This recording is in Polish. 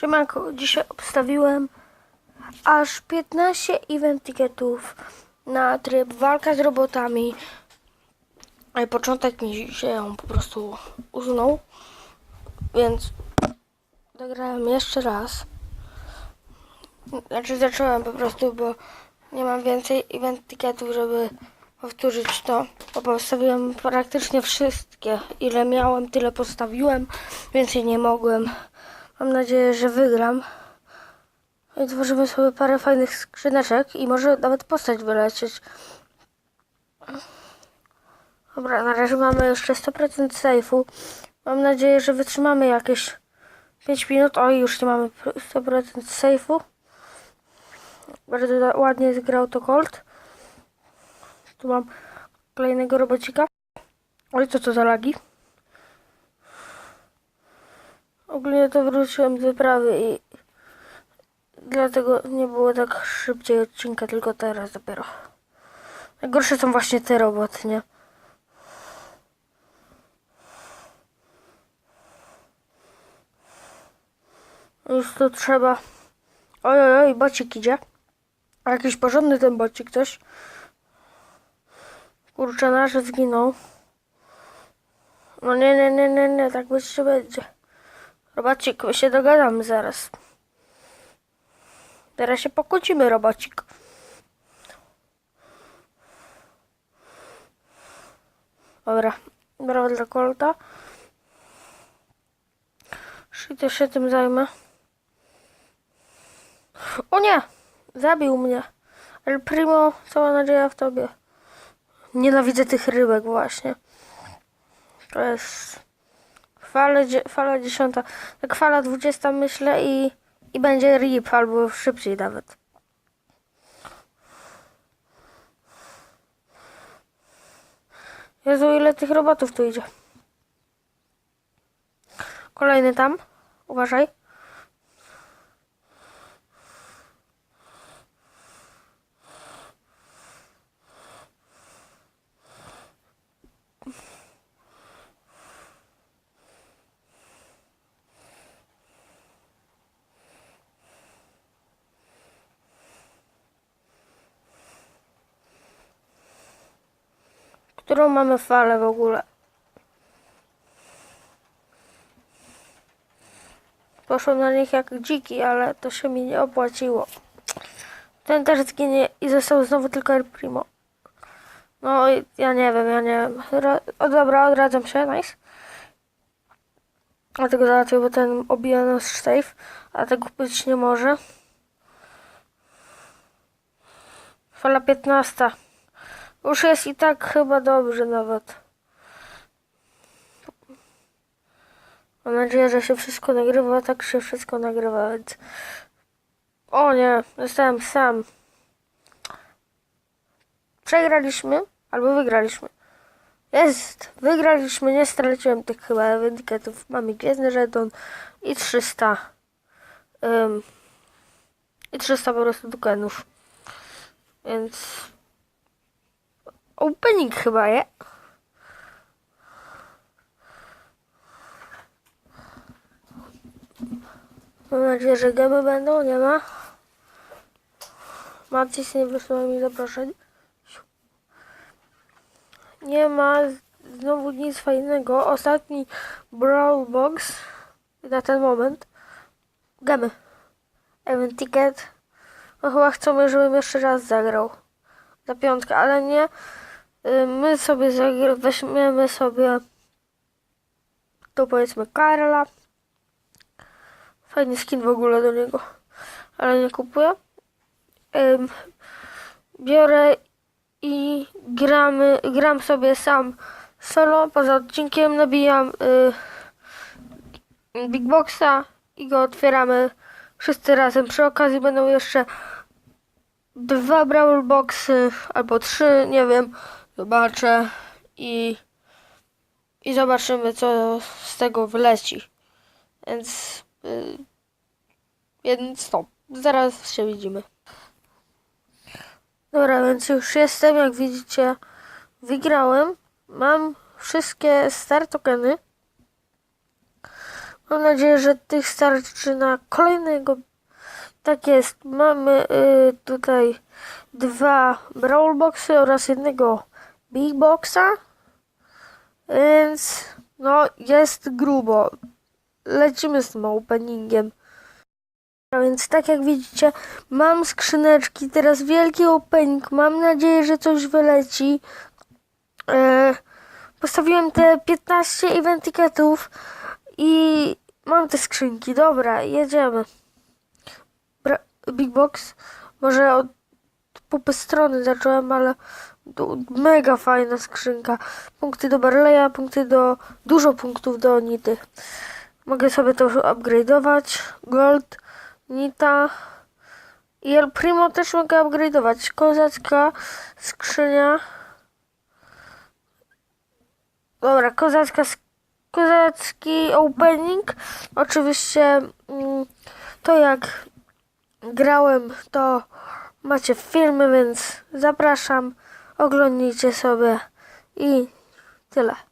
Siemanko, dzisiaj obstawiłem aż 15 event ticketów na tryb walka z robotami. Ale Początek mi się po prostu usunął, więc zagrałem jeszcze raz. Znaczy zacząłem po prostu, bo nie mam więcej event ticketów, żeby powtórzyć to. Bo postawiłem praktycznie wszystkie. Ile miałem, tyle postawiłem. Więcej nie mogłem. Mam nadzieję, że wygram. I tworzymy sobie parę fajnych skrzyneczek i może nawet postać wylecieć. Dobra, na razie mamy jeszcze 100% sejfu. Mam nadzieję, że wytrzymamy jakieś 5 minut. Oj, już nie mamy 100% sejfu. Bardzo ładnie zgrał to Colt. Tu mam kolejnego robocika. Oj, co to za lagi? Ogólnie to wróciłem z wyprawy i dlatego nie było tak szybciej odcinka, tylko teraz dopiero. Najgorsze są właśnie te roboty, nie? Już tu trzeba... Oj, oj, oj, bocik idzie. A Jakiś porządny ten bocik też. Kurczę, nasz zginął. No nie, nie, nie, nie, nie, tak być nie będzie. Robacik, my się dogadamy zaraz. Teraz się pokłócimy, robacik. Dobra, brawo dla Kolta. Czy też się tym zajmę? O nie! Zabił mnie. El Primo, cała nadzieja w tobie. Nienawidzę tych rybek właśnie. To jest fala, dzie- fala dziesiąta. Tak fala dwudziesta myślę i, i będzie rip albo szybciej nawet. Jezu, ile tych robotów tu idzie. Kolejny tam. Uważaj. Którą mamy falę w ogóle? Poszło na nich jak dziki, ale to się mi nie opłaciło. Ten też zginie i został znowu tylko El Primo. No ja nie wiem, ja nie wiem. O dobra, odradzam się, nice. Dlatego załatwię, bo ten obija nasz safe, a tego być nie może. Fala 15. Już jest i tak chyba dobrze nawet. Mam nadzieję, że się wszystko nagrywa, tak się wszystko nagrywa, więc... O nie, zostałem sam. Przegraliśmy, albo wygraliśmy. Jest, wygraliśmy, nie straciłem tych chyba etykietów. Mamy gwiezdny żeton i 300. Ym, I 300 po prostu dukenów. Więc... Opening chyba, je? Mam nadzieję, że gemy będą, nie ma. Macis nie wysłał mi zaproszeń. Nie ma znowu nic fajnego. Ostatni Brawl Box na ten moment. Gemy. Event ticket. No chyba chcą, żebym jeszcze raz zagrał. Za piątkę, ale nie. Y, My sobie zagr- weźmiemy sobie tu powiedzmy Karla. Fajny skin w ogóle do niego, ale nie kupuję. Biorę i gramy, gram sobie sam solo. Poza odcinkiem nabijam y, Big Boxa i go otwieramy wszyscy razem. Przy okazji będą jeszcze dwa Brawl Boxy albo trzy, nie wiem. Zobaczę i, i zobaczymy, co z tego wyleci. Więc, y, więc stop. Zaraz się widzimy. Dobra, więc już jestem. Jak widzicie, wygrałem. Mam wszystkie star tokeny. Mam nadzieję, że tych starczy na kolejnego. Tak jest. Mamy y, tutaj dwa Brawl Boxy oraz jednego Big Boxa. Więc no jest grubo. Lecimy z tym openingiem. A więc tak jak widzicie, mam skrzyneczki, teraz wielki opening. Mam nadzieję, że coś wyleci. E, postawiłem te 15 event i mam te skrzynki. Dobra, jedziemy. Bra- Big Box. Może od popy strony zacząłem, ale mega fajna skrzynka. Punkty do Barleya, punkty do... Dużo punktów do Nity. Mogę sobie to upgrade'ować. Gold, Nita. I El Primo też mogę upgrade'ować. Kozacka skrzynia. Dobra, kozacka, kozacki opening. Oczywiście mm, to jak grałem, to macie filmy, więc zapraszam. Oglądnijcie sobie i tyle.